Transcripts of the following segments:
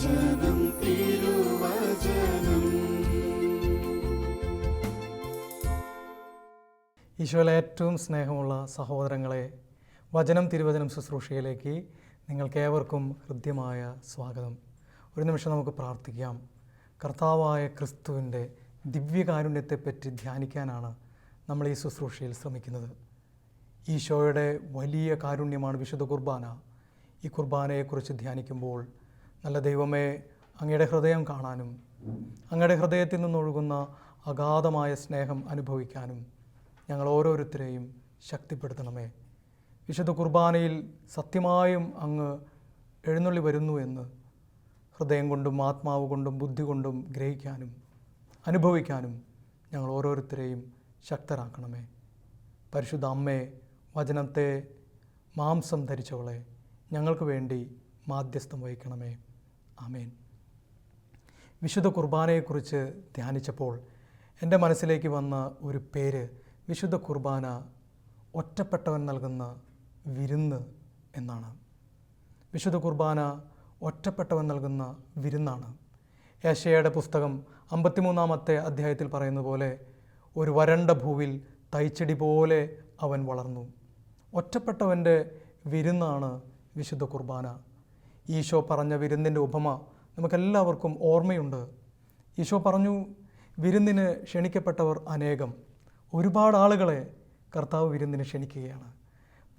വചനം തിരുവചനം. ഈശോയിലെ ഏറ്റവും സ്നേഹമുള്ള സഹോദരങ്ങളെ വചനം തിരുവചനം ശുശ്രൂഷയിലേക്ക് നിങ്ങൾക്കേവർക്കും ഹൃദ്യമായ സ്വാഗതം. ഒരു നിമിഷം നമുക്ക് പ്രാർത്ഥിക്കാം. കർത്താവായ ക്രിസ്തുവിന്റെ ദിവ്യകാരുണ്യത്തെപ്പറ്റി ധ്യാനിക്കാനാണ് നമ്മൾ ഈ ശുശ്രൂഷയിൽ ശ്രമിക്കുന്നത്. ഈശോയുടെ വലിയ കാരുണ്യമാണ് വിശുദ്ധ കുർബാന. ഈ കുർബാനയെക്കുറിച്ച് ധ്യാനിക്കുമ്പോൾ നല്ല ദൈവമേ അങ്ങയുടെ ഹൃദയം കാണാനും അങ്ങയുടെ ഹൃദയത്തിൽ നിന്നൊഴുകുന്ന അഗാധമായ സ്നേഹം അനുഭവിക്കാനും ഞങ്ങൾ ഓരോരുത്തരെയും ശക്തിപ്പെടുത്തണമേ. വിശുദ്ധ കുർബാനയിൽ സത്യമായും അങ്ങ് എഴുന്നള്ളി വരുന്നു എന്ന് ഹൃദയം കൊണ്ടും ആത്മാവ് കൊണ്ടും ബുദ്ധി കൊണ്ടും ഗ്രഹിക്കാനും അനുഭവിക്കാനും ഞങ്ങൾ ഓരോരുത്തരെയും ശക്തരാക്കണമേ. പരിശുദ്ധ അമ്മേ വചനത്തെ മാംസം ധരിച്ചവളെ ഞങ്ങൾക്ക് വേണ്ടി മാധ്യസ്ഥം വഹിക്കണമേ. ആമേൻ. വിശുദ്ധ കുർബാനയെക്കുറിച്ച് ധ്യാനിച്ചപ്പോൾ എന്റെ മനസ്സിലേക്ക് വന്ന ഒരു പേര് വിശുദ്ധ കുർബാന ഒറ്റപ്പെട്ടവൻ നൽകുന്ന വിരുന്ന് എന്നാണ്. വിശുദ്ധ കുർബാന ഒറ്റപ്പെട്ടവൻ നൽകുന്ന വിരുന്നാണ്. യേശയുടെ പുസ്തകം അമ്പത്തിമൂന്നാമത്തെ അധ്യായത്തിൽ പറയുന്ന പോലെ ഒരു വരണ്ട ഭൂവിൽ തൈച്ചെടി പോലെ അവൻ വളർന്നു. ഒറ്റപ്പെട്ടവന്റെ വിരുന്നാണ് വിശുദ്ധ കുർബാന. ഈശോ പറഞ്ഞ വിരുന്നിന്റെ ഉപമ നമുക്കെല്ലാവർക്കും ഓർമ്മയുണ്ട്. ഈശോ പറഞ്ഞു വിരുന്നിന് ക്ഷണിക്കപ്പെട്ടവർ അനേകം. ഒരുപാട് ആളുകളെ കർത്താവ് വിരുന്നിന് ക്ഷണിക്കുകയാണ്.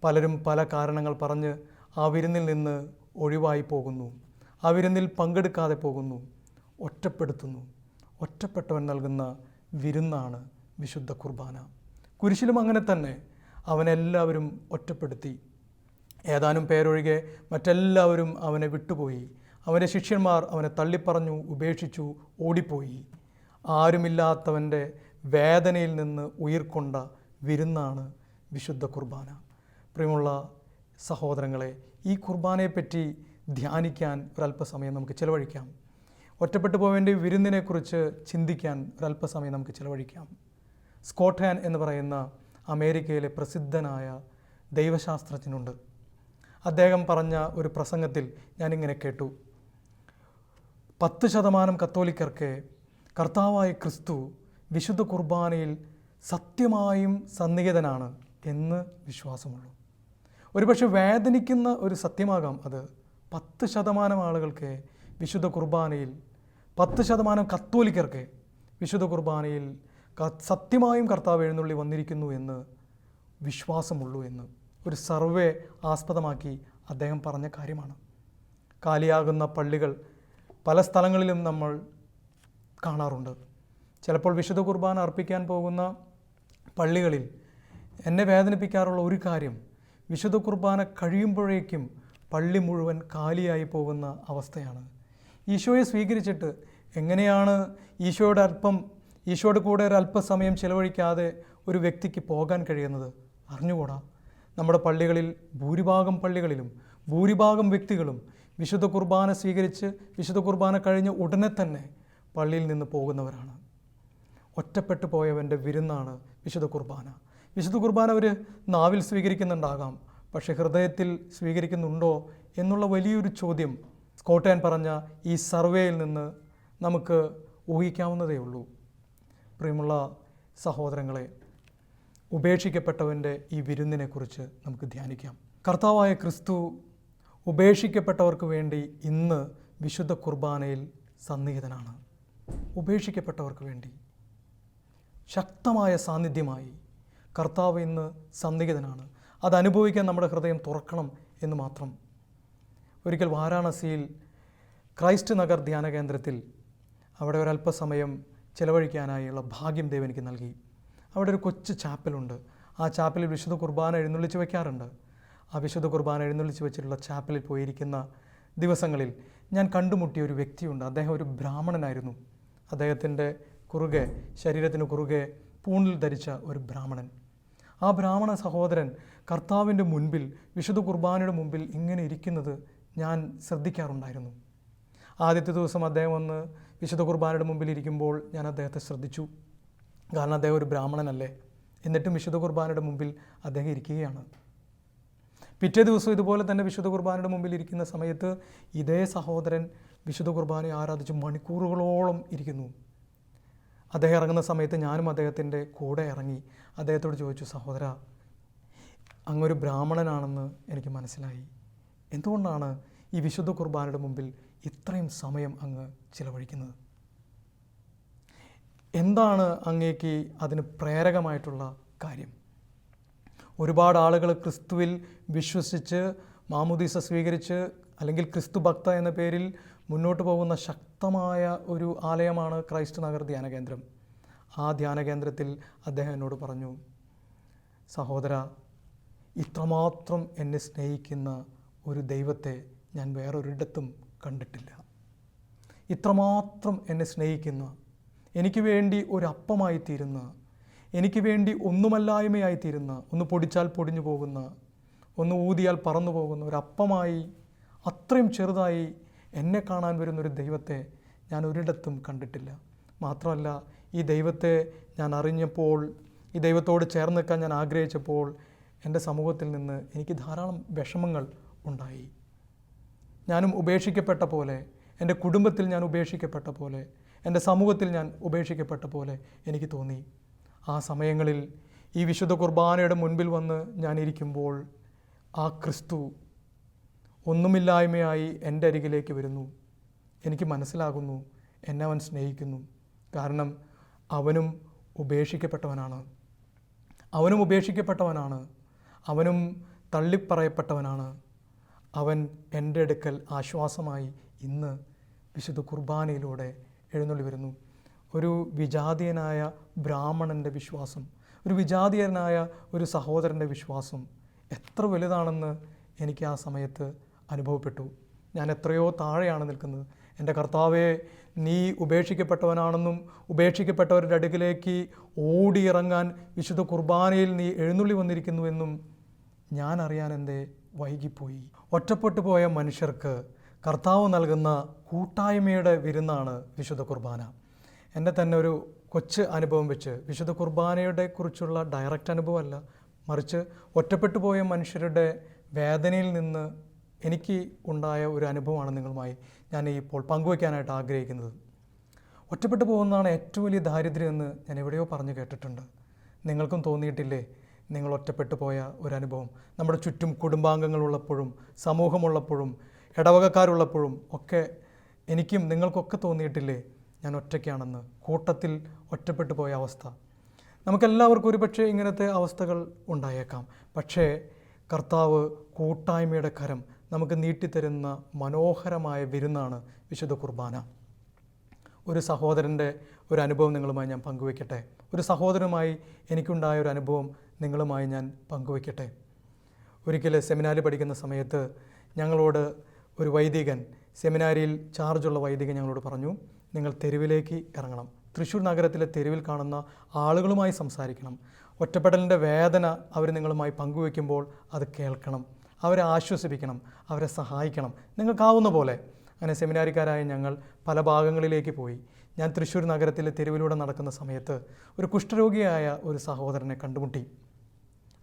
പലരും പല കാരണങ്ങൾ പറഞ്ഞ് ആ വിരുന്നിൽ നിന്ന് ഒഴിവായി പോകുന്നു. ആ വിരുന്നിൽ പങ്കെടുക്കാതെ പോകുന്നു. ഒറ്റപ്പെടുത്തുന്നു. ഒറ്റപ്പെട്ടവൻ നൽകുന്ന വിരുന്നാണ് വിശുദ്ധ കുർബാന. കുരിശിലും അങ്ങനെ തന്നെ അവനെല്ലാവരും ഒറ്റപ്പെടുത്തി. ഏതാനും പേരൊഴികെ മറ്റെല്ലാവരും അവനെ വിട്ടുപോയി. അവന്റെ ശിഷ്യന്മാർ അവനെ തള്ളിപ്പറഞ്ഞു ഉപേക്ഷിച്ചു ഓടിപ്പോയി. ആരുമില്ലാത്തവന്റെ വേദനയിൽ നിന്ന് ഉയർക്കൊണ്ട വിരുന്നാണ് വിശുദ്ധ കുർബാന. പ്രിയമുള്ള സഹോദരങ്ങളെ ഈ കുർബാനയെപ്പറ്റി ധ്യാനിക്കാൻ ഒരല്പസമയം നമുക്ക് ചിലവഴിക്കാം. ഒറ്റപ്പെട്ടു പോവേണ്ടി വിരുന്നിനെക്കുറിച്ച് ചിന്തിക്കാൻ ഒരല്പസമയം നമുക്ക് ചിലവഴിക്കാം. സ്കോട്ട് ഹാൻ എന്ന് പറയുന്ന അമേരിക്കയിലെ പ്രസിദ്ധനായ ദൈവശാസ്ത്രജ്ഞനുണ്ട്. അദ്ദേഹം പറഞ്ഞ ഒരു പ്രസംഗത്തിൽ ഞാനിങ്ങനെ കേട്ടു. പത്ത് ശതമാനം കത്തോലിക്കർക്ക് കർത്താവായ ക്രിസ്തു വിശുദ്ധ കുർബാനയിൽ സത്യമായും സന്നിഹിതനാണ് എന്ന് വിശ്വാസമുള്ളൂ. ഒരുപക്ഷെ വേദനിക്കുന്ന ഒരു സത്യമാകാം അത്. പത്ത് ശതമാനം ആളുകൾക്ക് വിശുദ്ധ കുർബാനയിൽ പത്ത് ശതമാനം കത്തോലിക്കർക്ക് വിശുദ്ധ കുർബാനയിൽ സത്യമായും കർത്താവ് എഴുന്നള്ളി വന്നിരിക്കുന്നു എന്ന് വിശ്വാസമുള്ളൂ എന്ന്. ഒരു സർവേ ആസ്പദമാക്കി അദ്ദേഹം പറഞ്ഞ കാര്യമാണ്. കാലിയാകുന്ന പള്ളികൾ പല സ്ഥലങ്ങളിലും നമ്മൾ കാണാറുണ്ട്. ചിലപ്പോൾ വിശുദ്ധ കുർബാന അർപ്പിക്കാൻ പോകുന്ന പള്ളികളിൽ എന്നെ വേദനിപ്പിക്കാറുള്ള ഒരു കാര്യം വിശുദ്ധ കുർബാന കഴിയുമ്പോഴേക്കും പള്ളി മുഴുവൻ കാലിയായി പോകുന്ന അവസ്ഥയാണ്. ഈശോയെ സ്വീകരിച്ചിട്ട് എങ്ങനെയാണ് ഈശോയുടെ അല്പം ഈശോയുടെ കൂടെ ഒരു അല്പസമയം ചിലവഴിക്കാതെ ഒരു വ്യക്തിക്ക് പോകാൻ കഴിയുന്നത് അറിഞ്ഞുകൂടാ? നമ്മുടെ പള്ളികളിൽ ഭൂരിഭാഗം പള്ളികളിലും ഭൂരിഭാഗം വ്യക്തികളും വിശുദ്ധ കുർബാന സ്വീകരിച്ച് വിശുദ്ധ കുർബാന കഴിഞ്ഞ് ഉടനെ തന്നെ പള്ളിയിൽ നിന്ന് പോകുന്നവരാണ്. ഒറ്റപ്പെട്ടു പോയവന്റെ വിരുന്നാണ് വിശുദ്ധ കുർബാന. വിശുദ്ധ കുർബാന അവർ നാവിൽ സ്വീകരിക്കുന്നുണ്ടാകാം. പക്ഷേ ഹൃദയത്തിൽ സ്വീകരിക്കുന്നുണ്ടോ എന്നുള്ള വലിയൊരു ചോദ്യം സ്കോട്ടയൻ പറഞ്ഞ ഈ സർവേയിൽ നിന്ന് നമുക്ക് ഊഹിക്കാവുന്നതേ ഉള്ളൂ പ്രിയമുള്ള സഹോദരങ്ങളെ ഉപേക്ഷിക്കപ്പെട്ടവന്റെ ഈ വിരുന്നിനെക്കുറിച്ച് നമുക്ക് ധ്യാനിക്കാം. കർത്താവായ ക്രിസ്തു ഉപേക്ഷിക്കപ്പെട്ടവർക്ക് വേണ്ടി ഇന്ന് വിശുദ്ധ കുർബാനയിൽ സന്നിഹിതനാണ്. ഉപേക്ഷിക്കപ്പെട്ടവർക്ക് വേണ്ടി ശക്തമായ സാന്നിധ്യമായി കർത്താവ് ഇന്ന് സന്നിഹിതനാണ്. അത് അനുഭവിക്കാൻ നമ്മുടെ ഹൃദയം തുറക്കണം എന്ന് മാത്രം. ഒരിക്കൽ വാരാണസിയിൽ ക്രൈസ്റ്റ് നഗർ ധ്യാന കേന്ദ്രത്തിൽ അവിടെ ഒരല്പസമയം ചിലവഴിക്കാനായുള്ള ഭാഗ്യം ദൈവം എനിക്ക് നൽകി. അവിടെ ഒരു കൊച്ചു ചാപ്പലുണ്ട്. ആ ചാപ്പലിൽ വിശുദ്ധ കുർബാന എഴുന്നള്ളിച്ച് വയ്ക്കാറുണ്ട് ആ വിശുദ്ധ കുർബാന എഴുന്നള്ളിച്ച് വെച്ചിട്ടുള്ള ചാപ്പലിൽ പോയിരിക്കുന്ന ദിവസങ്ങളിൽ ഞാൻ കണ്ടുമുട്ടിയ ഒരു വ്യക്തിയുണ്ട്. അദ്ദേഹം ഒരു ബ്രാഹ്മണനായിരുന്നു. അദ്ദേഹത്തിന്റെ കുറുകെ ശരീരത്തിന് കുറുകെ പൂണിൽ ധരിച്ച ഒരു ബ്രാഹ്മണൻ. ആ ബ്രാഹ്മണ സഹോദരൻ കർത്താവിന്റെ മുൻപിൽ വിശുദ്ധ കുർബാനയുടെ മുമ്പിൽ ഇങ്ങനെ ഇരിക്കുന്നത് ഞാൻ ശ്രദ്ധിക്കാറുണ്ടായിരുന്നു. ആദ്യത്തെ ദിവസം അദ്ദേഹം ഒന്ന് വിശുദ്ധ കുർബാനയുടെ മുമ്പിൽ ഇരിക്കുമ്പോൾ ഞാൻ അദ്ദേഹത്തെ ശ്രദ്ധിച്ചു. കാരണം അദ്ദേഹം ഒരു ബ്രാഹ്മണനല്ലേ? എന്നിട്ടും വിശുദ്ധ കുർബാനയുടെ മുമ്പിൽ അദ്ദേഹം ഇരിക്കുകയാണ്. പിറ്റേ ദിവസം ഇതുപോലെ തന്നെ വിശുദ്ധ കുർബാനയുടെ മുമ്പിൽ ഇരിക്കുന്ന സമയത്ത് ഇതേ സഹോദരൻ വിശുദ്ധ കുർബാനയെ ആരാധിച്ച് മണിക്കൂറുകളോളം ഇരിക്കുന്നു. അദ്ദേഹം ഇറങ്ങുന്ന സമയത്ത് ഞാനും അദ്ദേഹത്തിന്റെ കൂടെ ഇറങ്ങി അദ്ദേഹത്തോട് ചോദിച്ചു സഹോദര അങ്ങൊരു ബ്രാഹ്മണനാണെന്ന് എനിക്ക് മനസ്സിലായി. എന്തുകൊണ്ടാണ് ഈ വിശുദ്ധ കുർബാനയുടെ മുമ്പിൽ ഇത്രയും സമയം അങ്ങ് ചിലവഴിക്കുന്നത്? എന്താണ് അങ്ങേക്ക് അതിന് പ്രേരകമായിട്ടുള്ള കാര്യം? ഒരുപാട് ആളുകൾ ക്രിസ്തുവിൽ വിശ്വസിച്ച് മാമുദീസ സ്വീകരിച്ച് അല്ലെങ്കിൽ ക്രിസ്തു ഭക്ത എന്ന പേരിൽ മുന്നോട്ട് പോകുന്ന ശക്തമായ ഒരു ആലയമാണ് ക്രൈസ്റ്റ് നഗർ ധ്യാന കേന്ദ്രം. ആ ധ്യാന കേന്ദ്രത്തിൽ അദ്ദേഹം എന്നോട് പറഞ്ഞു സഹോദര ഇത്രമാത്രം എന്നെ സ്നേഹിക്കുന്ന ഒരു ദൈവത്തെ ഞാൻ വേറൊരിടത്തും കണ്ടിട്ടില്ല. ഇത്രമാത്രം എന്നെ സ്നേഹിക്കുന്ന എനിക്ക് വേണ്ടി ഒരപ്പമായി തീരുന്ന എനിക്ക് വേണ്ടി ഒന്നുമല്ലായ്മയായി തീരുന്ന ഒന്ന് പൊടിച്ചാൽ പൊടിഞ്ഞു പോകുന്ന ഒന്ന് ഊതിയാൽ പറന്നു പോകുന്ന ഒരപ്പമായി അത്രയും ചെറുതായി എന്നെ കാണാൻ വരുന്ന ഒരു ദൈവത്തെ ഞാൻ ഒരിടത്തും കണ്ടിട്ടില്ല. മാത്രമല്ല ഈ ദൈവത്തെ ഞാൻ അറിഞ്ഞപ്പോൾ ഈ ദൈവത്തോട് ചേർന്ന് നിൽക്കാൻ ഞാൻ ആഗ്രഹിച്ചപ്പോൾ എന്റെ സമൂഹത്തിൽ നിന്ന് എനിക്ക് ധാരാളം വിഷമങ്ങൾ ഉണ്ടായി. ഞാനും ഉപേക്ഷിക്കപ്പെട്ട പോലെ എന്റെ കുടുംബത്തിൽ ഞാൻ ഉപേക്ഷിക്കപ്പെട്ട പോലെ എന്റെ സമൂഹത്തിൽ ഞാൻ ഉപേക്ഷിക്കപ്പെട്ട പോലെ എനിക്ക് തോന്നി. ആ സമയങ്ങളിൽ ഈ വിശുദ്ധ കുർബാനയുടെ മുൻപിൽ വന്ന് ഞാൻ ഇരിക്കുമ്പോൾ ആ ക്രിസ്തു ഒന്നുമില്ലായ്മയായി എന്റെ അരികിലേക്ക് വരുന്നു. എനിക്ക് മനസ്സിലാകുന്നു എന്നെ അവൻ സ്നേഹിക്കുന്നു. കാരണം അവനും ഉപേക്ഷിക്കപ്പെട്ടവനാണ്. അവനും ഉപേക്ഷിക്കപ്പെട്ടവനാണ്. അവനും തള്ളിപ്പറയപ്പെട്ടവനാണ്. അവൻ എന്റെ അടുക്കൽ ആശ്വാസമായി ഇന്ന് വിശുദ്ധ കുർബാനയിലൂടെ എഴുന്നള്ളി വരുന്നു. ഒരു വിജാതീയനായ ബ്രാഹ്മണന്റെ വിശ്വാസം ഒരു വിജാതീയനായ ഒരു സഹോദരന്റെ വിശ്വാസം എത്ര വലുതാണെന്ന് എനിക്ക് ആ സമയത്ത് അനുഭവപ്പെട്ടു. ഞാൻ എത്രയോ താഴെയാണ് നിൽക്കുന്നത്. എന്റെ കർത്താവെ നീ ഉപേക്ഷിക്കപ്പെട്ടവനാണെന്നും ഉപേക്ഷിക്കപ്പെട്ടവരുടെ അടുക്കിലേക്ക് ഓടിയിറങ്ങാൻ വിശുദ്ധ കുർബാനയിൽ നീ എഴുന്നള്ളി വന്നിരിക്കുന്നുവെന്നും ഞാൻ അറിയാൻ എന്റെ വൈകിപ്പോയി. ഒറ്റപ്പെട്ടു പോയ മനുഷ്യർക്ക് കർത്താവ് നൽകുന്ന കൂട്ടായ്മയുടെ വിരുന്നാണ് വിശുദ്ധ കുർബാന. എന്റെ തന്നെ ഒരു കൊച്ച് അനുഭവം വെച്ച് വിശുദ്ധ കുർബാനയുടെ കുറിച്ചുള്ള ഡയറക്റ്റ് അനുഭവമല്ല മറിച്ച് ഒറ്റപ്പെട്ടു പോയ മനുഷ്യരുടെ വേദനയിൽ നിന്ന് എനിക്ക് ഉണ്ടായ ഒരു അനുഭവമാണ് നിങ്ങളുമായി ഞാൻ ഇപ്പോൾ പങ്കുവയ്ക്കാനായിട്ട് ആഗ്രഹിക്കുന്നത്. ഒറ്റപ്പെട്ടു പോകുന്നതാണ് ഏറ്റവും വലിയ ദാരിദ്ര്യം എന്ന് ഞാൻ എവിടെയോ പറഞ്ഞു കേട്ടിട്ടുണ്ട്. നിങ്ങൾക്കും തോന്നിയിട്ടില്ലേ? നിങ്ങൾ ഒറ്റപ്പെട്ടു പോയ ഒരു അനുഭവം. നമ്മുടെ ചുറ്റും കുടുംബാംഗങ്ങളുള്ളപ്പോഴും സമൂഹമുള്ളപ്പോഴും ഇടവകക്കാരുള്ളപ്പോഴും ഒക്കെ എനിക്കും നിങ്ങൾക്കൊക്കെ തോന്നിയിട്ടില്ലേ? ഞാൻ ഒറ്റയ്ക്കാണെന്ന്. കൂട്ടത്തിൽ ഒറ്റപ്പെട്ടു പോയ അവസ്ഥ. നമുക്കെല്ലാവർക്കും ഒരുപക്ഷെ ഇങ്ങനത്തെ അവസ്ഥകൾ ഉണ്ടായേക്കാം. പക്ഷേ കർത്താവ് കൂട്ടായ്മയുടെ കരം നമുക്ക് നീട്ടിത്തരുന്ന മനോഹരമായ വിരുന്നാണ് വിശുദ്ധ കുർബാന. ഒരു സഹോദരന്റെ ഒരു അനുഭവം നിങ്ങളുമായി ഞാൻ പങ്കുവയ്ക്കട്ടെ. ഒരു സഹോദരനുമായി എനിക്കുണ്ടായ ഒരു അനുഭവം നിങ്ങളുമായി ഞാൻ പങ്കുവയ്ക്കട്ടെ. ഒരിക്കൽ സെമിനാറിൽ പഠിക്കുന്ന സമയത്ത് ഞങ്ങളോട് ഒരു വൈദികൻ സെമിനാരിയിൽ ചാർജുള്ള വൈദികൻ ഞങ്ങളോട് പറഞ്ഞു നിങ്ങൾ തെരുവിലേക്ക് ഇറങ്ങണം. തൃശ്ശൂർ നഗരത്തിലെ തെരുവിൽ കാണുന്ന ആളുകളുമായി സംസാരിക്കണം. ഒറ്റപ്പെടലിന്റെ വേദന അവർ നിങ്ങളുമായി പങ്കുവയ്ക്കുമ്പോൾ അത് കേൾക്കണം. അവരെ ആശ്വസിപ്പിക്കണം. അവരെ സഹായിക്കണം. നിങ്ങൾക്കാവുന്ന പോലെ. അങ്ങനെ സെമിനാരിക്കാരായ ഞങ്ങൾ പല ഭാഗങ്ങളിലേക്ക് പോയി. ഞാൻ തൃശ്ശൂർ നഗരത്തിലെ തെരുവിലൂടെ നടക്കുന്ന സമയത്ത് ഒരു കുഷ്ഠരോഗിയായ ഒരു സഹോദരനെ കണ്ടുമുട്ടി.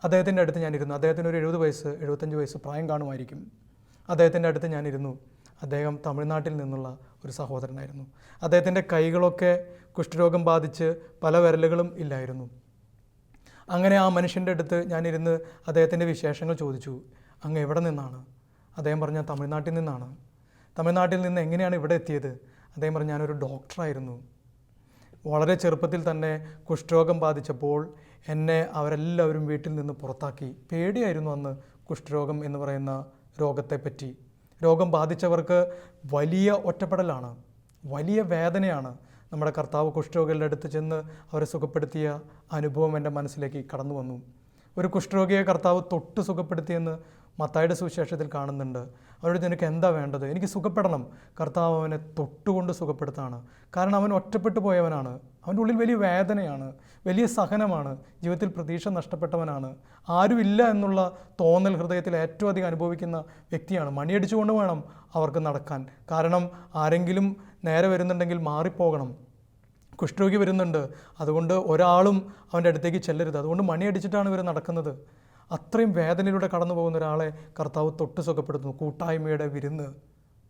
അദ്ദേഹത്തിന്റെ അടുത്ത് ഞാനിരുന്നു അദ്ദേഹത്തിന് ഒരു എഴുപത് വയസ്സ് എഴുപത്തഞ്ച് വയസ്സ് പ്രായം കാണുമായിരിക്കും. അദ്ദേഹത്തിന്റെ അടുത്ത് ഞാനിരുന്നു. അദ്ദേഹം തമിഴ്നാട്ടിൽ നിന്നുള്ള ഒരു സഹോദരനായിരുന്നു. അദ്ദേഹത്തിന്റെ കൈകളൊക്കെ കുഷ്ഠരോഗം ബാധിച്ച് പല വിരലുകളും ഇല്ലായിരുന്നു. അങ്ങനെ ആ മനുഷ്യന്റെ അടുത്ത് ഞാനിരുന്ന് അദ്ദേഹത്തിന്റെ വിശേഷങ്ങൾ ചോദിച്ചു. അങ്ങ് എവിടെ നിന്നാണ്? അദ്ദേഹം പറഞ്ഞ തമിഴ്നാട്ടിൽ നിന്നാണ്. തമിഴ്നാട്ടിൽ നിന്ന് എങ്ങനെയാണ് ഇവിടെ എത്തിയത്? അദ്ദേഹം പറഞ്ഞു ഞാനൊരു ഡോക്ടറായിരുന്നു. വളരെ ചെറുപ്പത്തിൽ തന്നെ കുഷ്ഠരോഗം ബാധിച്ചപ്പോൾ എന്നെ അവരെല്ലാവരും വീട്ടിൽ നിന്ന് പുറത്താക്കി. പേടിയായിരുന്നു അന്ന് കുഷ്ഠരോഗം എന്ന് പറയുന്ന രോഗത്തെപ്പറ്റി. രോഗം ബാധിച്ചവർക്ക് വലിയ ഒറ്റപ്പെടലാണ് വലിയ വേദനയാണ് നമ്മുടെ കർത്താവ് കുഷ്ഠരോഗികളുടെ അടുത്ത് ചെന്ന് അവരെ സുഖപ്പെടുത്തിയ അനുഭവം എന്റെ മനസ്സിലേക്ക് കടന്നു വന്നു ഒരു കുഷ്ഠരോഗിയെ കർത്താവ് തൊട്ട് സുഖപ്പെടുത്തിയെന്ന് മത്തായുടെ സുവിശേഷത്തിൽ കാണുന്നുണ്ട്. അവരോട് നിനക്ക് എന്താ വേണ്ടത്? എനിക്ക് സുഖപ്പെടണം. കർത്താവ് അവനെ തൊട്ടുകൊണ്ട് സുഖപ്പെടുത്താണ്. കാരണം അവൻ ഒറ്റപ്പെട്ടു പോയവനാണ്. അവന്റെ ഉള്ളിൽ വലിയ വേദനയാണ്. വലിയ സഹനമാണ്. ജീവിതത്തിൽ പ്രതീക്ഷ നഷ്ടപ്പെട്ടവനാണ്. ആരുമില്ല എന്നുള്ള തോന്നൽ ഹൃദയത്തിൽ ഏറ്റവും അധികം അനുഭവിക്കുന്ന വ്യക്തിയാണ്. മണിയടിച്ചുകൊണ്ട് വേണം അവർക്ക് നടക്കാൻ. കാരണം ആരെങ്കിലും നേരെ വരുന്നുണ്ടെങ്കിൽ മാറിപ്പോകണം. കുഷ്ഠരോഗി വരുന്നുണ്ട്. അതുകൊണ്ട് ഒരാളും അവന്റെ അടുത്തേക്ക് ചെല്ലരുത്. അതുകൊണ്ട് മണിയടിച്ചിട്ടാണ് ഇവർ നടക്കുന്നത്. അത്രയും വേദനയിലൂടെ കടന്നു പോകുന്ന ഒരാളെ കർത്താവ് തൊട്ട് സുഖപ്പെടുത്തുന്നു. കൂട്ടായ്മയുടെ വിരുന്ന്.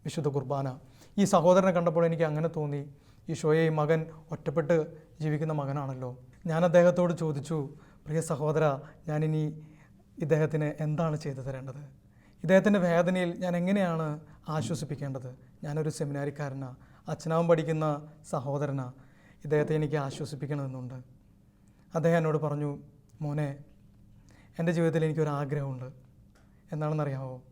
വിശുദ്ധ കുർബാന. ഈ സഹോദരനെ കണ്ടപ്പോൾ എനിക്ക് അങ്ങനെ തോന്നി. ഈശോയെ ഈ മകൻ ഒറ്റപ്പെട്ട് ജീവിക്കുന്ന മകനാണല്ലോ. ഞാൻ അദ്ദേഹത്തോട് ചോദിച്ചു പ്രിയ സഹോദര ഞാനിനി ഇദ്ദേഹത്തിന് എന്താണ് ചെയ്തു തരേണ്ടത്? ഇദ്ദേഹത്തിന്റെ വേദനയിൽ ഞാൻ എങ്ങനെയാണ് ആശ്വസിപ്പിക്കേണ്ടത്? ഞാനൊരു സെമിനാരിക്കാരനാ. അച്ഛനാവും പഠിക്കുന്ന സഹോദരനാ. ഇദ്ദേഹത്തെ എനിക്ക് ആശ്വസിപ്പിക്കണമെന്നുണ്ട്. അദ്ദേഹം എന്നോട് പറഞ്ഞു മോനെ എന്റെ ജീവിതത്തിൽ എനിക്കൊരു ആഗ്രഹമുണ്ട് എന്താണെന്നറിയാമോ?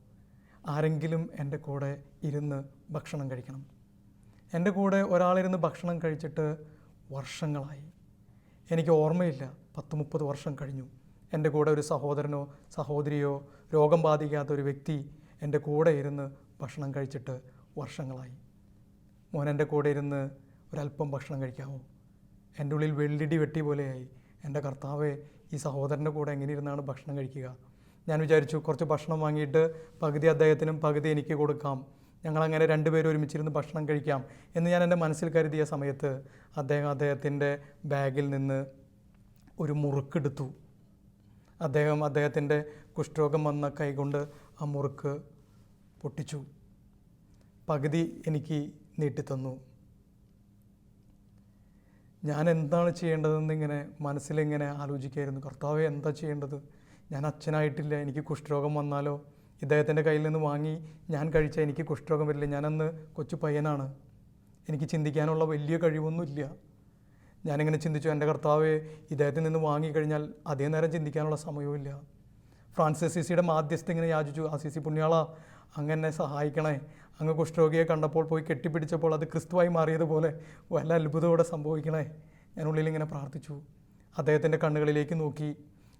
ആരെങ്കിലും എന്റെ കൂടെ ഇരുന്ന് ഭക്ഷണം കഴിക്കണം. എന്റെ കൂടെ ഒരാളിരുന്ന് ഭക്ഷണം കഴിച്ചിട്ട് വർഷങ്ങളായി. എനിക്ക് ഓർമ്മയില്ല പത്ത് മുപ്പത് വർഷം കഴിഞ്ഞു. എന്റെ കൂടെ ഒരു സഹോദരനോ സഹോദരിയോ രോഗം ബാധിക്കാത്ത ഒരു വ്യക്തി എന്റെ കൂടെ ഇരുന്ന് ഭക്ഷണം കഴിച്ചിട്ട് വർഷങ്ങളായി. മോൻ എന്റെ കൂടെ ഇരുന്ന് ഒരല്പം ഭക്ഷണം കഴിക്കാമോ? എന്റെ ഉള്ളിൽ വെള്ളിടി വെട്ടി പോലെയായി. എന്റെ കർത്താവെ ഈ സഹോദരന്റെ കൂടെ എങ്ങനെ ഇരുന്നാണ് ഭക്ഷണം കഴിക്കുക? ഞാൻ വിചാരിച്ചു കുറച്ച് ഭക്ഷണം വാങ്ങിയിട്ട് പകുതി അദ്ദേഹത്തിനും പകുതി എനിക്ക് കൊടുക്കാം. ഞങ്ങളങ്ങനെ രണ്ടുപേരും ഒരുമിച്ചിരുന്ന് ഭക്ഷണം കഴിക്കാം എന്ന് ഞാൻ എന്റെ മനസ്സിൽ കരുതിയ സമയത്ത് അദ്ദേഹം അദ്ദേഹത്തിന്റെ ബാഗിൽ നിന്ന് ഒരു മുറുക്കെടുത്തു. അദ്ദേഹം അദ്ദേഹത്തിന്റെ കുഷ്ഠരോഗം വന്ന കൈകൊണ്ട് ആ മുറുക്ക് പൊട്ടിച്ചു. പകുതി എനിക്ക് നീട്ടിത്തന്നു. ഞാൻ എന്താണ് ചെയ്യേണ്ടതെന്ന് ഇങ്ങനെ മനസ്സിലിങ്ങനെ ആലോചിക്കായിരുന്നു? കർത്താവ് എന്താ ചെയ്യേണ്ടത്? ഞാൻ അച്ഛനായിട്ടില്ല എനിക്ക് കുഷ്ഠരോഗം വന്നാലോ? ഇദ്ദേഹത്തിന്റെ കയ്യിൽ നിന്ന് വാങ്ങി ഞാൻ കഴിച്ചാൽ എനിക്ക് കുഷ്ഠരോഗം വരില്ല. ഞാനന്ന് കൊച്ചു പയ്യനാണ്. എനിക്ക് ചിന്തിക്കാനുള്ള വലിയ കഴിവൊന്നുമില്ല. ഞാനിങ്ങനെ ചിന്തിച്ചു എന്റെ കർത്താവ് ഇദ്ദേഹത്തിൽ നിന്ന് വാങ്ങിക്കഴിഞ്ഞാൽ അതേ നേരം ചിന്തിക്കാനുള്ള സമയവുമില്ല. ഫ്രാൻസിസ് സിസിയുടെ മാധ്യസ്ഥ ഇങ്ങനെ യാചിച്ചു ആ സി സി പുണ്യാള അങ്ങനെ സഹായിക്കണേ. അങ്ങ് കുഷ്ഠരോഗിയെ കണ്ടപ്പോൾ പോയി കെട്ടിപ്പിടിച്ചപ്പോൾ അത് ക്രിസ്തുവായി മാറിയതുപോലെ വല്ല അത്ഭുതത്തോടെ സംഭവിക്കണേ. ഞാൻ ഉള്ളിൽ ഇങ്ങനെ പ്രാർത്ഥിച്ചു. അദ്ദേഹത്തിന്റെ കണ്ണുകളിലേക്ക് നോക്കി.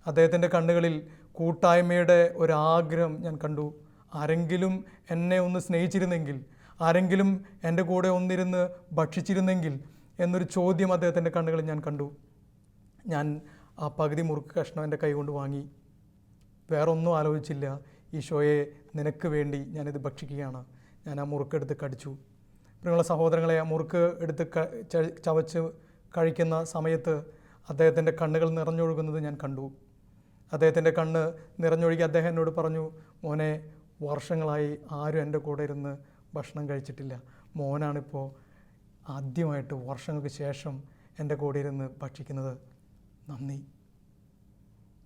അദ്ദേഹത്തിന്റെ കണ്ണുകളിൽ കൂട്ടായ്മയുടെ ഒരാഗ്രഹം ഞാൻ കണ്ടു. ആരെങ്കിലും എന്നെ ഒന്ന് സ്നേഹിച്ചിരുന്നെങ്കിൽ ആരെങ്കിലും എന്റെ കൂടെ ഒന്നിരുന്ന് ഭക്ഷിച്ചിരുന്നെങ്കിൽ എന്നൊരു ചോദ്യം അദ്ദേഹത്തിന്റെ കണ്ണുകളിൽ ഞാൻ കണ്ടു. ഞാൻ ആ പകുതി മുറുക്ക് കഷ്ണം എന്റെ കൈ കൊണ്ട് വാങ്ങി. വേറൊന്നും ആലോചിച്ചില്ല. ഈശോയെ നിനക്ക് വേണ്ടി ഞാനിത് ഭക്ഷിക്കുകയാണ്. ഞാൻ ആ മുറുക്ക് എടുത്ത് കടിച്ചു. പ്രിയമുള്ള സഹോദരങ്ങളെ ആ മുറുക്ക് എടുത്ത് ചവച്ച് കഴിക്കുന്ന സമയത്ത് അദ്ദേഹത്തിന്റെ കണ്ണുകൾ നിറഞ്ഞൊഴുകുന്നത് ഞാൻ കണ്ടു. അദ്ദേഹത്തിന്റെ കണ്ണ് നിറഞ്ഞൊഴുകി അദ്ദേഹം എന്നോട് പറഞ്ഞു മോനെ വർഷങ്ങളായി ആരും എന്റെ കൂടെ ഇരുന്ന് ഭക്ഷണം കഴിച്ചിട്ടില്ല. മോനാണിപ്പോൾ ആദ്യമായിട്ട് വർഷങ്ങൾക്ക് ശേഷം എന്റെ കൂടെ ഇരുന്ന് ഭക്ഷിക്കുന്നത്. നന്ദി.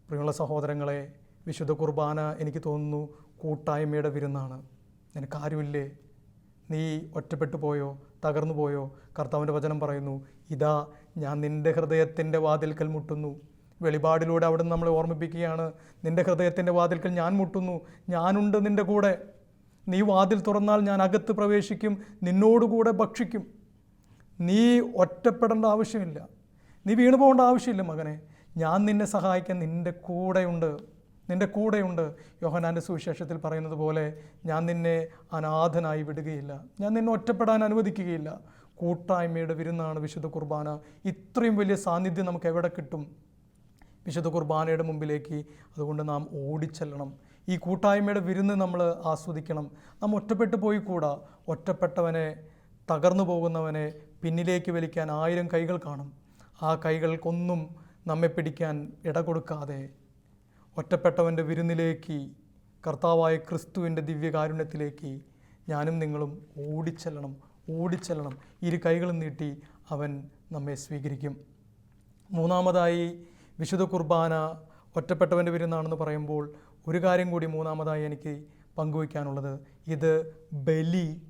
പ്രിയമുള്ള സഹോദരങ്ങളെ വിശുദ്ധ കുർബാന എനിക്ക് തോന്നുന്നു കൂട്ടായ്മയുടെ വിരുന്നാണ്. നിനക്ക് ആരുമില്ലേ നീ ഒറ്റപ്പെട്ടു പോയോ? തകർന്നു പോയോ? കർത്താവിന്റെ വചനം പറയുന്നു ഇതാ ഞാൻ നിന്റെ ഹൃദയത്തിന്റെ വാതിൽക്കൽ മുട്ടുന്നു. വെളിപാടിലൂടെ അവിടെ നിന്ന് നമ്മളെ ഓർമ്മിപ്പിക്കുകയാണ്. നിന്റെ ഹൃദയത്തിന്റെ വാതിൽക്കൽ ഞാൻ മുട്ടുന്നു. ഞാനുണ്ട് നിന്റെ കൂടെ. നീ വാതിൽ തുറന്നാൽ ഞാൻ അകത്ത് പ്രവേശിക്കും. നിന്നോടുകൂടെ ഭക്ഷിക്കും. നീ ഒറ്റപ്പെടേണ്ട ആവശ്യമില്ല. നീ വീണു പോകേണ്ട ആവശ്യമില്ല മകനെ. ഞാൻ നിന്നെ സഹായിക്കാൻ നിന്റെ കൂടെയുണ്ട്. നിന്റെ കൂടെയുണ്ട്. യോഹനാന്റെ സുവിശേഷത്തിൽ പറയുന്നത് പോലെ ഞാൻ നിന്നെ അനാഥനായി വിടുകയില്ല. ഞാൻ നിന്നെ ഒറ്റപ്പെടാൻ അനുവദിക്കുകയില്ല. കൂട്ടായ്മയുടെ വിരുന്നാണ് വിശുദ്ധ കുർബാന. ഇത്രയും വലിയ സാന്നിധ്യം നമുക്ക് എവിടെ കിട്ടും? വിശുദ്ധ കുർബാനയുടെ മുമ്പിലേക്ക് അതുകൊണ്ട് നാം ഓടിച്ചെല്ലണം. ഈ കൂട്ടായ്മയുടെ വിരുന്ന് നമ്മൾ ആസ്വദിക്കണം. നാം ഒറ്റപ്പെട്ടു പോയി കൂടാ ഒറ്റപ്പെട്ടവനെ തകർന്നു പോകുന്നവനെ പിന്നിലേക്ക് വലിക്കാൻ ആയിരം കൈകൾ കാണും. ആ കൈകൾക്കൊന്നും നമ്മെ പിടിക്കാൻ ഇട കൊടുക്കാതെ ഒറ്റപ്പെട്ടവന്റെ വിരുന്നിലേക്ക് കർത്താവായ ക്രിസ്തുവിന്റെ ദിവ്യകാരുണ്യത്തിലേക്ക് ഞാനും നിങ്ങളും ഓടിച്ചെല്ലണം ഓടിച്ചെല്ലണം. ഇരു കൈകളും നീട്ടി അവൻ നമ്മെ സ്വീകരിക്കും. മൂന്നാമതായി വിശുദ്ധ കുർബാന ഒറ്റപ്പെട്ടവന്റെ വിരുന്നാണെന്ന് പറയുമ്പോൾ ഒരു കാര്യം കൂടി മൂന്നാമതായി എനിക്ക് പങ്കുവയ്ക്കാനുള്ളത്. ഇത് ബലി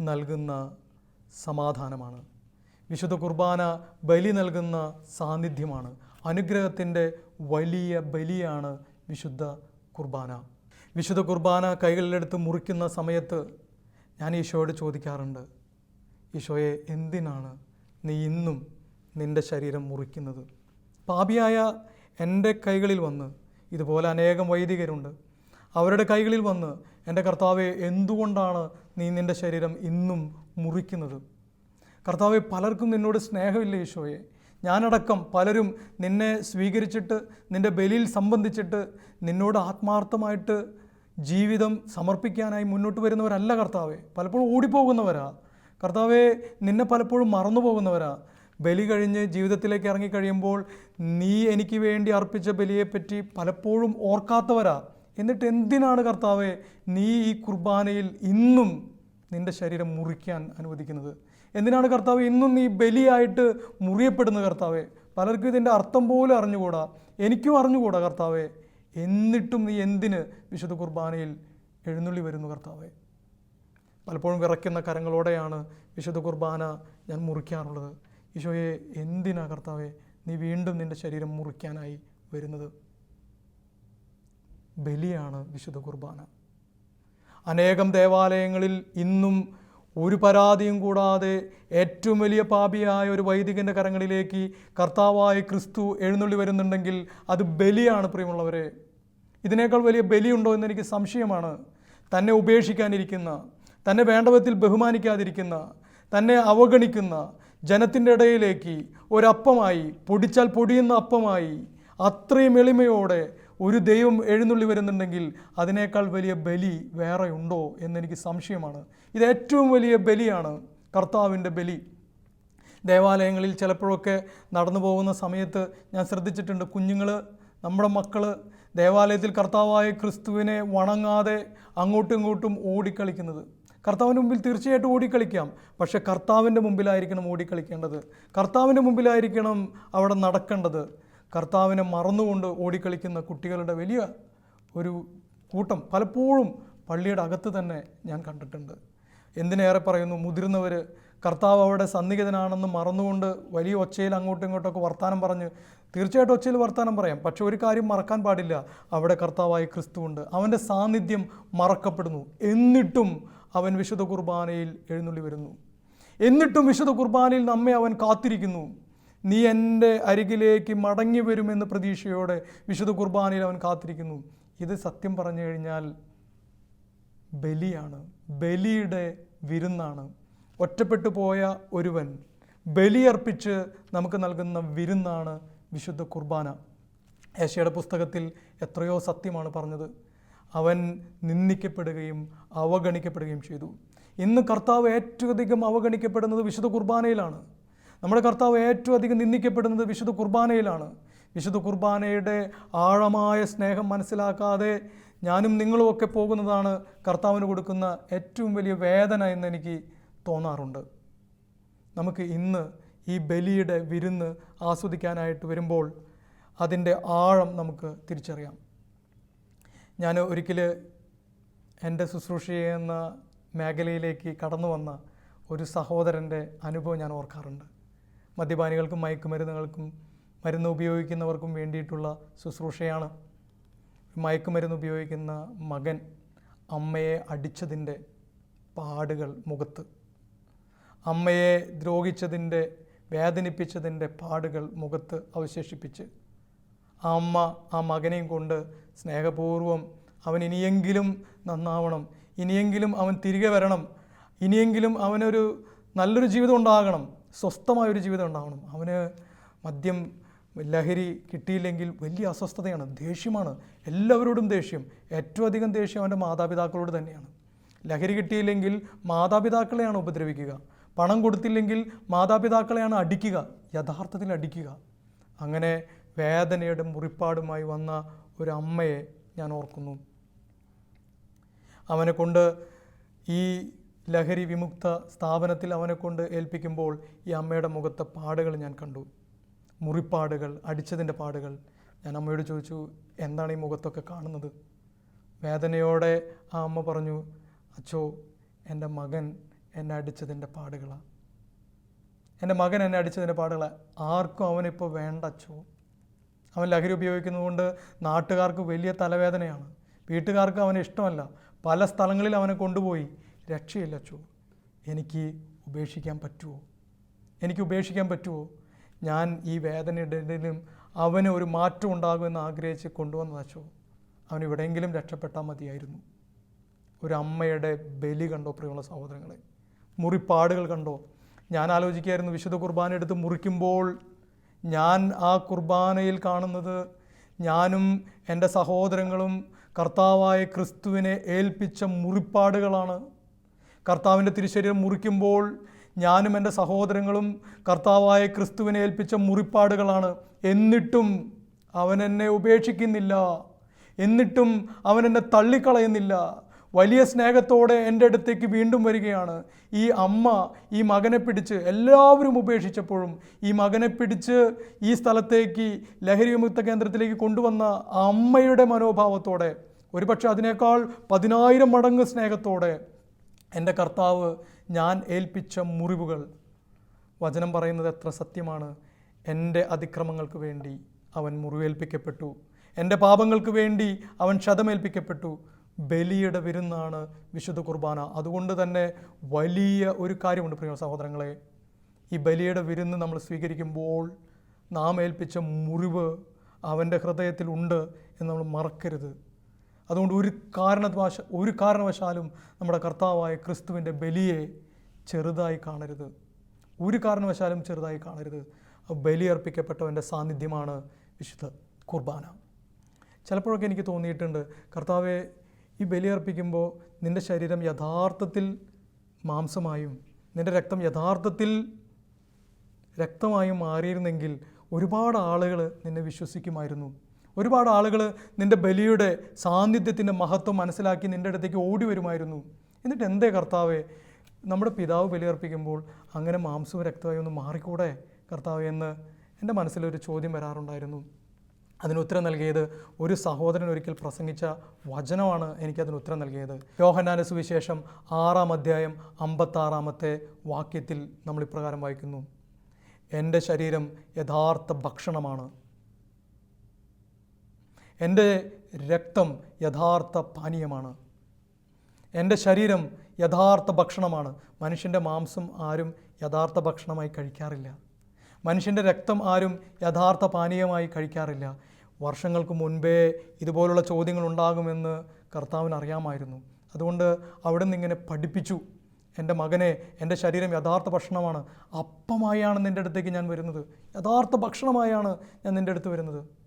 നൽകുന്ന സമാധാനമാണ്. വിശുദ്ധ കുർബാന ബലി നൽകുന്ന സാന്നിധ്യമാണ്. അനുഗ്രഹത്തിന്റെ വലിയ ബലിയാണ് വിശുദ്ധ കുർബാന. വിശുദ്ധ കുർബാന കൈകളിലെടുത്ത് മുറിക്കുന്ന സമയത്ത് ഞാൻ ഈശോയോട് ചോദിക്കാറുണ്ട് ഈശോയെ എന്തിനാണ് നീ ഇന്നും നിന്റെ ശരീരം മുറിക്കുന്നത്? പാപിയായ എന്റെ കൈകളിൽ വന്ന് ഇതുപോലെ അനേകം വൈദികരുണ്ട് അവരുടെ കൈകളിൽ വന്ന് എന്റെ കർത്താവെ എന്തുകൊണ്ടാണ് നീ നിന്റെ ശരീരം ഇന്നും മുറിക്കുന്നത്? കർത്താവെ പലർക്കും നിന്നോട് സ്നേഹമില്ല ഈശോയെ. ഞാനടക്കം പലരും നിന്നെ സ്വീകരിച്ചിട്ട് നിന്റെ ബലിയിൽ സംബന്ധിച്ചിട്ട് നിന്നോട് ആത്മാർത്ഥമായിട്ട് ജീവിതം സമർപ്പിക്കാനായി മുന്നോട്ട് വരുന്നവരല്ല കർത്താവെ. പലപ്പോഴും ഓടിപ്പോകുന്നവരാ. കർത്താവെ നിന്നെ പലപ്പോഴും മറന്നു പോകുന്നവരാ ബലി കഴിഞ്ഞ് ജീവിതത്തിലേക്ക് ഇറങ്ങിക്കഴിയുമ്പോൾ നീ എനിക്ക് വേണ്ടി അർപ്പിച്ച ബലിയെപ്പറ്റി പലപ്പോഴും ഓർക്കാത്തവരാ. എന്നിട്ട് എന്തിനാണ് കർത്താവെ നീ ഈ കുർബാനയിൽ ഇന്നും നിന്റെ ശരീരം മുറിക്കാൻ അനുവദിക്കുന്നത്? എന്തിനാണ് കർത്താവ് ഇന്നും നീ ബലിയായിട്ട് മുറിയപ്പെടുന്ന കർത്താവെ? പലർക്കും ഇതിന്റെ അർത്ഥം പോലും അറിഞ്ഞുകൂടാ. എനിക്കും അറിഞ്ഞുകൂടാ കർത്താവെ. എന്നിട്ടും നീ എന്തിന് വിശുദ്ധ കുർബാനയിൽ എഴുന്നള്ളി വരുന്നു കർത്താവെ? പലപ്പോഴും വിറയ്ക്കുന്ന കരങ്ങളോടെയാണ് വിശുദ്ധ കുർബാന ഞാൻ മുറിക്കാറുള്ളത്. ഈശോയെ എന്തിനാ കർത്താവെ നീ വീണ്ടും നിന്റെ ശരീരം മുറിക്കാനായി വരുന്നത്? ബലിയാണ് വിശുദ്ധ കുർബാന. അനേകം ദേവാലയങ്ങളിൽ ഇന്നും ഒരു പരാതിയും കൂടാതെ ഏറ്റവും വലിയ പാപിയായ ഒരു വൈദികന്റെ കരങ്ങളിലേക്ക് കർത്താവായ ക്രിസ്തു എഴുന്നള്ളി വരുന്നുണ്ടെങ്കിൽ അത് ബലിയാണ് പ്രിയമുള്ളവരെ. ഇതിനേക്കാൾ വലിയ ബലിയുണ്ടോ എന്ന് എനിക്ക് സംശയമാണ്. തന്നെ ഉപേക്ഷിക്കാനിരിക്കുന്ന തന്നെ വേണ്ടവത്തിൽ ബഹുമാനിക്കാതിരിക്കുന്ന തന്നെ അവഗണിക്കുന്ന ജനത്തിന്റെ ഇടയിലേക്ക് ഒരപ്പമായി പൊടിച്ചാൽ പൊടിയുന്ന അപ്പമായി അത്രയും എളിമയോടെ ഒരു ദൈവം എഴുന്നള്ളി വരുന്നുണ്ടെങ്കിൽ അതിനേക്കാൾ വലിയ ബലി വേറെ ഉണ്ടോ എന്നെനിക്ക് സംശയമാണ്. ഇത് ഏറ്റവും വലിയ ബലിയാണ് കർത്താവിന്റെ ബലി. ദേവാലയങ്ങളിൽ ചിലപ്പോഴൊക്കെ നടന്നു പോകുന്ന സമയത്ത് ഞാൻ ശ്രദ്ധിച്ചിട്ടുണ്ട് കുഞ്ഞുങ്ങൾ നമ്മുടെ മക്കൾ ദേവാലയത്തിൽ കർത്താവായ ക്രിസ്തുവിനെ വണങ്ങാതെ അങ്ങോട്ടും ഇങ്ങോട്ടും ഓടിക്കളിക്കുന്നത്. കർത്താവിന്റെ മുമ്പിൽ തീർച്ചയായിട്ടും ഓടിക്കളിക്കാം പക്ഷേ കർത്താവിന്റെ മുമ്പിലായിരിക്കണം ഓടിക്കളിക്കേണ്ടത്. കർത്താവിന്റെ മുമ്പിലായിരിക്കണം അവിടെ നടക്കേണ്ടത്. കർത്താവിനെ മറന്നുകൊണ്ട് ഓടിക്കളിക്കുന്ന കുട്ടികളുടെ വലിയ ഒരു കൂട്ടം പലപ്പോഴും പള്ളിയുടെ അകത്ത് തന്നെ ഞാൻ കണ്ടിട്ടുണ്ട്. എന്തിനേറെ പറയുന്നു? മുതിർന്നവർ കർത്താവ് അവിടെ സന്നിഹിതനാണെന്ന് മറന്നുകൊണ്ട് വലിയ ഒച്ചയിൽ അങ്ങോട്ടും ഇങ്ങോട്ടൊക്കെ വർത്തമാനം പറഞ്ഞ് തീർച്ചയായിട്ടും ഒച്ചയിൽ വർത്തമാനം പറയാം. പക്ഷെ ഒരു കാര്യം മറക്കാൻ പാടില്ല. അവിടെ കർത്താവായ ക്രിസ്തുവുണ്ട് അവന്റെ സാന്നിധ്യം മറക്കപ്പെടുന്നു. എന്നിട്ടും അവൻ വിശുദ്ധ കുർബാനയിൽ എഴുന്നള്ളി വരുന്നു. എന്നിട്ടും വിശുദ്ധ കുർബാനയിൽ നമ്മെ അവൻ കാത്തിരിക്കുന്നു. നീ എന്റെ അരികിലേക്ക് മടങ്ങി വരുമെന്ന പ്രതീക്ഷയോടെ വിശുദ്ധ കുർബാനയിൽ അവൻ കാത്തിരിക്കുന്നു. ഇത് സത്യം പറഞ്ഞു കഴിഞ്ഞാൽ ബലിയാണ്. ബലിയുടെ വിരുന്നാണ്. ഒറ്റപ്പെട്ടു പോയ ഒരുവൻ ബലിയർപ്പിച്ച് നമുക്ക് നൽകുന്ന വിരുന്നാണ് വിശുദ്ധ കുർബാന. ഏഷ്യയുടെ പുസ്തകത്തിൽ എത്രയോ സത്യമാണ് പറഞ്ഞത്. അവൻ നിന്ദിക്കപ്പെടുകയും അവഗണിക്കപ്പെടുകയും ചെയ്തു. ഇന്ന് കർത്താവ് ഏറ്റവും അധികം അവഗണിക്കപ്പെടുന്നത് വിശുദ്ധ കുർബാനയിലാണ്. നമ്മുടെ കർത്താവ് ഏറ്റവും അധികം നിന്ദിക്കപ്പെടുന്നത് വിശുദ്ധ കുർബാനയിലാണ്. വിശുദ്ധ കുർബാനയുടെ ആഴമായ സ്നേഹം മനസ്സിലാക്കാതെ ഞാനും നിങ്ങളും ഒക്കെ പോകുന്നതാണ് കർത്താവിന് കൊടുക്കുന്ന ഏറ്റവും വലിയ വേദന എന്ന് എനിക്ക് തോന്നാറുണ്ട്. നമുക്ക് ഇന്ന് ഈ ബലിയുടെ വിരുന്ന് ആസ്വദിക്കാനായിട്ട് വരുമ്പോൾ അതിന്റെ ആഴം നമുക്ക് തിരിച്ചറിയാം. ഞാൻ ഒരിക്കൽ എന്റെ ശുശ്രൂഷ ചെയ്യുന്ന മേഖലയിലേക്ക് കടന്നു വന്ന ഒരു സഹോദരന്റെ അനുഭവം ഞാൻ ഓർക്കാറുണ്ട്. മദ്യപാനികൾക്കും മയക്കുമരുന്നുകൾക്കും മരുന്ന് ഉപയോഗിക്കുന്നവർക്കും വേണ്ടിയിട്ടുള്ള ശുശ്രൂഷയാണ്. മയക്കുമരുന്ന് ഉപയോഗിക്കുന്ന മകൻ അമ്മയെ അടിച്ചതിന്റെ പാടുകൾ മുഖത്ത്. അമ്മയെ ദ്രോഹിച്ചതിന്റെ വേദനിപ്പിച്ചതിന്റെ പാടുകൾ മുഖത്ത് അവശേഷിപ്പിച്ച്. ആ അമ്മ ആ മകനെയും കൊണ്ട് സ്നേഹപൂർവം അവൻ ഇനിയെങ്കിലും നന്നാവണം ഇനിയെങ്കിലും അവൻ തിരികെ വരണം ഇനിയെങ്കിലും അവനൊരു നല്ലൊരു ജീവിതം ഉണ്ടാകണം സ്വസ്ഥമായൊരു ജീവിതം ഉണ്ടാവണം. അവന് മദ്യം ലഹരി കിട്ടിയില്ലെങ്കിൽ വലിയ അസ്വസ്ഥതയാണ് ദേഷ്യമാണ്. എല്ലാവരോടും ദേഷ്യം. ഏറ്റവും അധികം ദേഷ്യം അവന്റെ മാതാപിതാക്കളോട് തന്നെയാണ്. ലഹരി കിട്ടിയില്ലെങ്കിൽ മാതാപിതാക്കളെയാണ് ഉപദ്രവിക്കുക. പണം കൊടുത്തില്ലെങ്കിൽ മാതാപിതാക്കളെയാണ് അടിക്കുക. യഥാർത്ഥത്തിൽ അടിക്കുക. അങ്ങനെ വേദനയുടെ മുറിപ്പാടുമായി വന്ന ഒരു അമ്മയെ ഞാൻ ഓർക്കുന്നു. അവനെ കൊണ്ട് ഈ ലഹരി വിമുക്ത സ്ഥാപനത്തിൽ അവനെ കൊണ്ട് ഏൽപ്പിക്കുമ്പോൾ ഈ അമ്മയുടെ മുഖത്തെ പാടുകൾ ഞാൻ കണ്ടു. മുറിപ്പാടുകൾ അടിച്ചതിന്റെ പാടുകൾ. ഞാൻ അമ്മയോട് ചോദിച്ചു എന്താണ് ഈ മുഖത്തൊക്കെ കാണുന്നത്? വേദനയോടെ ആ അമ്മ പറഞ്ഞു അച്ഛോ എന്റെ മകൻ എന്നെ അടിച്ചതിന്റെ പാടുകളാണ് എന്റെ മകൻ എന്നെ അടിച്ചതിന്റെ പാടുകളാണ് ആർക്കും അവനിപ്പോൾ വേണ്ട അച്ഛോ അവൻ ലഹരി ഉപയോഗിക്കുന്നതുകൊണ്ട് നാട്ടുകാർക്ക് വലിയ തലവേദനയാണ്. വീട്ടുകാർക്ക് അവന് ഇഷ്ടമല്ല. പല സ്ഥലങ്ങളിൽ അവനെ കൊണ്ടുപോയി. രക്ഷയില്ല അച്ചോ എനിക്ക് ഉപേക്ഷിക്കാൻ പറ്റുമോ എനിക്ക് ഉപേക്ഷിക്കാൻ പറ്റുമോ ഞാൻ ഈ വേദന ഇടയിലും അവന് ഒരു മാറ്റം ഉണ്ടാകുമെന്ന് ആഗ്രഹിച്ച് കൊണ്ടുവന്നതച്ചോ അവൻ എവിടെയെങ്കിലും രക്ഷപ്പെട്ടാൽ മതിയായിരുന്നു. ഒരു അമ്മയുടെ ബലി കണ്ടോ പ്രിയമുള്ള സഹോദരങ്ങളെ? മുറിപ്പാടുകൾ കണ്ടോ? ഞാൻ ആലോചിക്കുകയായിരുന്നു വിശുദ്ധ കുർബാന എടുത്ത് മുറിക്കുമ്പോൾ ഞാൻ ആ കുർബാനയിൽ കാണുന്നത് ഞാനും എന്റെ സഹോദരങ്ങളും കർത്താവായ ക്രിസ്തുവിനെ ഏൽപ്പിച്ച മുറിപ്പാടുകളാണ്. കർത്താവിന്റെ തിരുശരീരം മുറിക്കുമ്പോൾ ഞാനും എന്റെ സഹോദരങ്ങളും കർത്താവായ ക്രിസ്തുവിനെ ഏൽപ്പിച്ച മുറിപ്പാടുകളാണ്. എന്നിട്ടും അവൻ എന്നെ ഉപേക്ഷിക്കുന്നില്ല. എന്നിട്ടും അവൻ എന്നെ തള്ളിക്കളയുന്നില്ല. വലിയ സ്നേഹത്തോടെ എന്റെ അടുത്തേക്ക് വീണ്ടും വരികയാണ്. ഈ അമ്മ ഈ മകനെ പിടിച്ച് എല്ലാവരും ഉപേക്ഷിച്ചപ്പോഴും ഈ മകനെ പിടിച്ച് ഈ സ്ഥലത്തേക്ക് ലഹരി വിമുക്ത കേന്ദ്രത്തിലേക്ക് കൊണ്ടുവന്ന അമ്മയുടെ മനോഭാവത്തോടെ ഒരുപക്ഷെ അതിനേക്കാൾ പതിനായിരം മടങ്ങ് സ്നേഹത്തോടെ എന്റെ കർത്താവ് ഞാൻ ഏൽപ്പിച്ച മുറിവുകൾ. വചനം പറയുന്നത് എത്ര സത്യമാണ്. എന്റെ അതിക്രമങ്ങൾക്ക് വേണ്ടി അവൻ മുറിവേൽപ്പിക്കപ്പെട്ടു. എന്റെ പാപങ്ങൾക്ക് വേണ്ടി അവൻ ക്ഷതമേൽപ്പിക്കപ്പെട്ടു. ബലിയുടെ വിരുന്നാണ് വിശുദ്ധ കുർബാന. അതുകൊണ്ട് തന്നെ വലിയ ഒരു കാര്യമുണ്ട് പ്രിയ സഹോദരങ്ങളെ. ഈ ബലിയുടെ വിരുന്ന് നമ്മൾ സ്വീകരിക്കുമ്പോൾ നാം ഏൽപ്പിച്ച മുറിവ് അവന്റെ ഹൃദയത്തിൽ ഉണ്ട് എന്ന് നമ്മൾ മറക്കരുത്. അതുകൊണ്ട് ഒരു കാരണവശ ഒരു കാരണവശാലും നമ്മുടെ കർത്താവായ ക്രിസ്തുവിന്റെ ബലിയെ ചെറുതായി കാണരുത്. ഒരു കാരണവശാലും ചെറുതായി കാണരുത്. ആ ബലി അർപ്പിക്കപ്പെട്ടവന്റെ സാന്നിധ്യമാണ് വിശുദ്ധ കുർബാന. ചിലപ്പോഴൊക്കെ എനിക്ക് തോന്നിയിട്ടുണ്ട് കർത്താവെ ഈ ബലി അർപ്പിക്കുമ്പോൾ നിന്റെ ശരീരം യഥാർത്ഥത്തിൽ മാംസമായും നിന്റെ രക്തം യഥാർത്ഥത്തിൽ രക്തമായും മാറിയിരുന്നെങ്കിൽ ഒരുപാട് ആളുകൾ നിന്നെ വിശ്വസിക്കുമായിരുന്നു. ഒരുപാട് ആളുകൾ നിന്റെ ബലിയുടെ സാന്നിധ്യത്തിന്റെ മഹത്വം മനസ്സിലാക്കി നിന്റെ അടുത്തേക്ക് ഓടി വരുമായിരുന്നു. എന്നിട്ട് എന്തേ കർത്താവെ? നമ്മുടെ പിതാവ് ബലിയർപ്പിക്കുമ്പോൾ അങ്ങനെ മാംസവും രക്തമായി ഒന്ന് മാറിക്കൂടെ കർത്താവെ എന്ന് എന്റെ മനസ്സിലൊരു ചോദ്യം വരാറുണ്ടായിരുന്നു. അതിന് ഉത്തരം നൽകിയത് ഒരു സഹോദരൻ ഒരിക്കൽ പ്രസംഗിച്ച വചനമാണ് എനിക്കതിന് ഉത്തരം നൽകിയത്. യോഹന്നാന സുവിശേഷം ആറാം അധ്യായം അമ്പത്താറാമത്തെ വാക്യത്തിൽ നമ്മൾ ഇപ്രകാരം വായിക്കുന്നു. എന്റെ ശരീരം യഥാർത്ഥ ഭക്ഷണമാണ്. എന്റെ രക്തം യഥാർത്ഥ പാനീയമാണ്. എന്റെ ശരീരം യഥാർത്ഥ ഭക്ഷണമാണ്. മനുഷ്യന്റെ മാംസം ആരും യഥാർത്ഥ ഭക്ഷണമായി കഴിക്കാറില്ല. മനുഷ്യന്റെ രക്തം ആരും യഥാർത്ഥ പാനീയമായി കഴിക്കാറില്ല. വർഷങ്ങൾക്ക് മുൻപേ ഇതുപോലുള്ള ചോദ്യങ്ങൾ ഉണ്ടാകുമെന്ന് കർത്താവിന് അറിയാമായിരുന്നു. അതുകൊണ്ട് അവിടെ നിന്ന് ഇങ്ങനെ പഠിപ്പിച്ചു. എന്റെ മകനെ എന്റെ ശരീരം യഥാർത്ഥ ഭക്ഷണമാണ്. അപ്പമായാണ് നിന്റെ അടുത്തേക്ക് ഞാൻ വരുന്നത്. യഥാർത്ഥ ഭക്ഷണമായാണ് ഞാൻ നിന്റെ അടുത്ത് വരുന്നത്.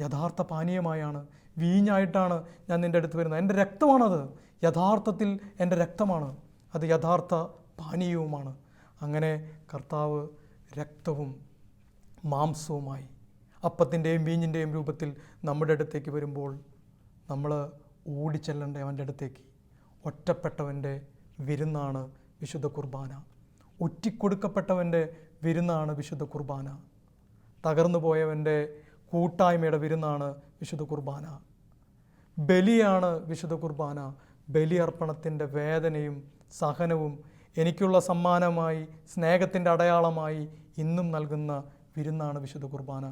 യഥാർത്ഥ പാനീയമായാണ്. വീഞ്ഞായിട്ടാണ് ഞാൻ നിന്റെ അടുത്ത് വരുന്നത്. എന്റെ രക്തമാണത്. യഥാർത്ഥത്തിൽ എന്റെ രക്തമാണ്. അത് യഥാർത്ഥ പാനീയവുമാണ്. അങ്ങനെ കർത്താവ് രക്തവും മാംസവുമായി അപ്പത്തിന്റെയും വീഞ്ഞിന്റെയും രൂപത്തിൽ നമ്മുടെ അടുത്തേക്ക് വരുമ്പോൾ നമ്മൾ ഓടിച്ചെല്ലേണ്ട അവന്റെ അടുത്തേക്ക്. ഒറ്റപ്പെട്ടവന്റെ വിരുന്നാണ് വിശുദ്ധ കുർബാന. ഒറ്റിക്കൊടുക്കപ്പെട്ടവന്റെ വിരുന്നാണ് വിശുദ്ധ കുർബാന. തകർന്നു പോയവന്റെ കൂട്ടായ്മയുടെ വിരുന്നാണ് വിശുദ്ധ കുർബാന. ബലിയാണ് വിശുദ്ധ കുർബാന. ബലിയർപ്പണത്തിന്റെ വേദനയും സഹനവും എനിക്കുള്ള സമ്മാനമായി സ്നേഹത്തിന്റെ അടയാളമായി ഇന്നും നൽകുന്ന വിരുന്നാണ് വിശുദ്ധ കുർബാന.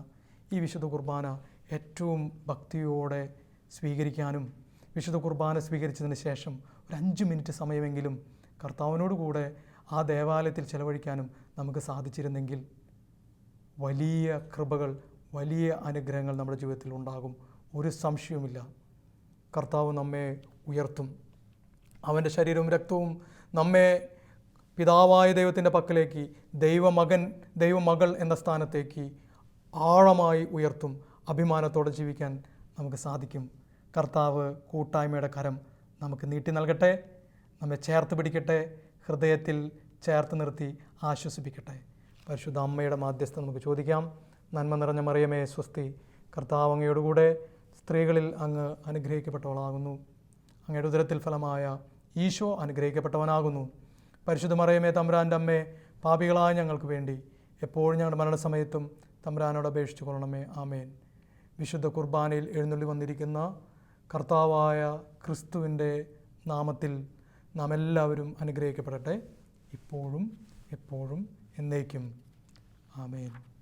ഈ വിശുദ്ധ കുർബാന ഏറ്റവും ഭക്തിയോടെ സ്വീകരിക്കാനും വിശുദ്ധ കുർബാന സ്വീകരിച്ചതിന് ശേഷം ഒരു അഞ്ച് മിനിറ്റ് സമയമെങ്കിലും കർത്താവിനോട് കൂടെ ആ ദേവാലയത്തിൽ ചെലവഴിക്കാനും നമുക്ക് സാധിച്ചിരുന്നെങ്കിൽ വലിയ കൃപകൾ വലിയ അനുഗ്രഹങ്ങൾ നമ്മുടെ ജീവിതത്തിൽ ഉണ്ടാകും. ഒരു സംശയവുമില്ല. കർത്താവ് നമ്മെ ഉയർത്തും. അവന്റെ ശരീരവും രക്തവും നമ്മെ പിതാവായ ദൈവത്തിന്റെ പക്കലേക്ക് ദൈവമകൻ ദൈവമകൾ എന്ന സ്ഥാനത്തേക്ക് ആഴമായി ഉയർത്തും. അഭിമാനത്തോടെ ജീവിക്കാൻ നമുക്ക് സാധിക്കും. കർത്താവ് കൂട്ടായ്മയുടെ കരം നമുക്ക് നീട്ടി നൽകട്ടെ. നമ്മെ ചേർത്ത് പിടിക്കട്ടെ. ഹൃദയത്തിൽ ചേർത്ത് നിർത്തി ആശ്വസിപ്പിക്കട്ടെ. പരിശുദ്ധ അമ്മയുടെ മാധ്യസ്ഥം നമുക്ക് ചോദിക്കാം. നന്മ നിറഞ്ഞ മറിയമേ സ്വസ്തി. കർത്താവ് അങ്ങയോടുകൂടെ സ്ത്രീകളിൽ അങ്ങ് അനുഗ്രഹിക്കപ്പെട്ടവളാകുന്നു. അങ്ങയുടെ ഉദരത്തിൽ ഫലമായ ഈശോ അനുഗ്രഹിക്കപ്പെട്ടവനാകുന്നു. പരിശുദ്ധ മറിയമേ തമ്പ്രാന്റെ അമ്മേ പാപികളായ ഞങ്ങൾക്ക് വേണ്ടി എപ്പോഴും ഞങ്ങളുടെ മരണസമയത്തും തമ്പ്രാനോട് അപേക്ഷിച്ചു കൊള്ളണമേ. ആമേൻ. വിശുദ്ധ കുർബാനയിൽ എഴുന്നള്ളി വന്നിരിക്കുന്ന കർത്താവായ ക്രിസ്തുവിന്റെ നാമത്തിൽ നാം എല്ലാവരും അനുഗ്രഹിക്കപ്പെടട്ടെ. ഇപ്പോഴും എപ്പോഴും എന്നേക്കും. ആമേൻ.